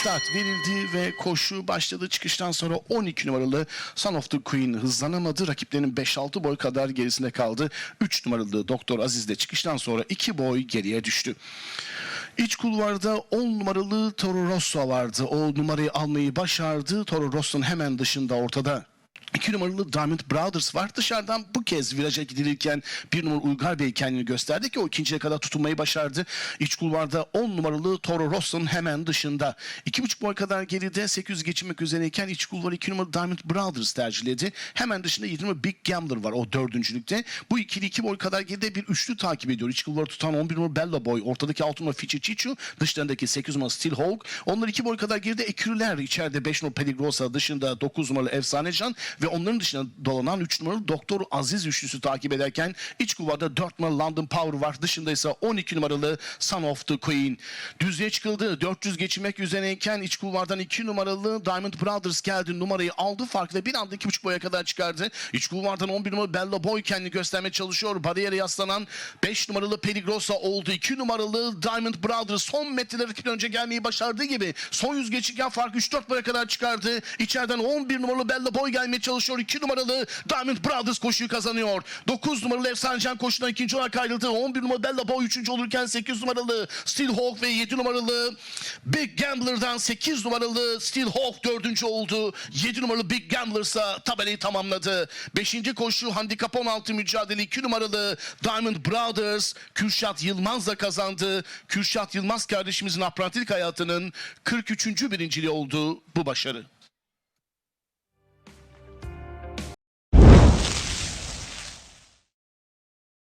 Start verildi ve koşu başladı. Çıkıştan sonra 12 numaralı Son of the Queen hızlanamadı. Rakiplerinin 5-6 boy kadar gerisinde kaldı. 3 numaralı Doktor Aziz de çıkıştan sonra 2 boy geriye düştü. İç kulvarda 10 numaralı Toro Rosso vardı. O numarayı almayı başardı. Toro Rosso'nun hemen dışında ortada 2 numaralı Diamond Brothers var. Dışarıdan bu kez viraja gidilirken bir numaralı Uygar Bey kendini gösterdi ki o ikinciye kadar tutunmayı başardı. İç kulvarda 10 numaralı Toro Rosso'nun hemen dışında. 2,5 boy kadar geride 800 geçirmek üzereyken iç kulvarı 2 numaralı Diamond Brothers tercihledi. Hemen dışında 7 numaralı Big Gambler var o dördüncülükte. Bu ikili 2 boy kadar geride bir üçlü takip ediyor. İç kulvarı tutan 11 numaralı Bella Boy. Ortadaki 6 numaralı Fichi Chichu. Dışlarındaki 8 numaralı Steel Hawk. Onlar 2 boy kadar geride ekürüler. içeride 5 numaralı Peligrosa dışında 9 numaralı Efsane Can ve onların dışında dolanan 3 numaralı Doktor Aziz üçlüsü takip ederken iç kulvarda 4 numaralı London Power var. Dışında ise 12 numaralı Son of the Queen. Düzlüğe çıkıldı. 400 geçirmek üzereyken iç kulvardan 2 numaralı Diamond Brothers geldi. Numarayı aldı. Farklı bir anda 2,5 boya kadar çıkardı. İç kulvardan 11 numaralı Bella Boy kendini göstermeye çalışıyor. Bariyere yaslanan 5 numaralı Peligrosa oldu. 2 numaralı Diamond Brothers son metreler rakipten önce gelmeyi başardığı gibi son yüz geçirken farkı 3-4 boya kadar çıkardı. İçeriden 11 numaralı Bella Boy gelmeye çalışıyor. 2 numaralı Diamond Brothers koşuyu kazanıyor. 9 numaralı Efsanecan koşudan ikinci olarak ayrıldı. 11 numaralı Bella Boy 3. olurken 8 numaralı Steel Hawk ve 7 numaralı Big Gambler'dan 8 numaralı Steel Hawk 4. oldu. 7 numaralı Big Gambler ise tabelayı tamamladı. 5. koşu handikap 16 mücadele 2 numaralı Diamond Brothers Kürşat Yılmaz'la kazandı. Kürşat Yılmaz kardeşimizin aprantilik hayatının 43. birinciliği oldu bu başarı.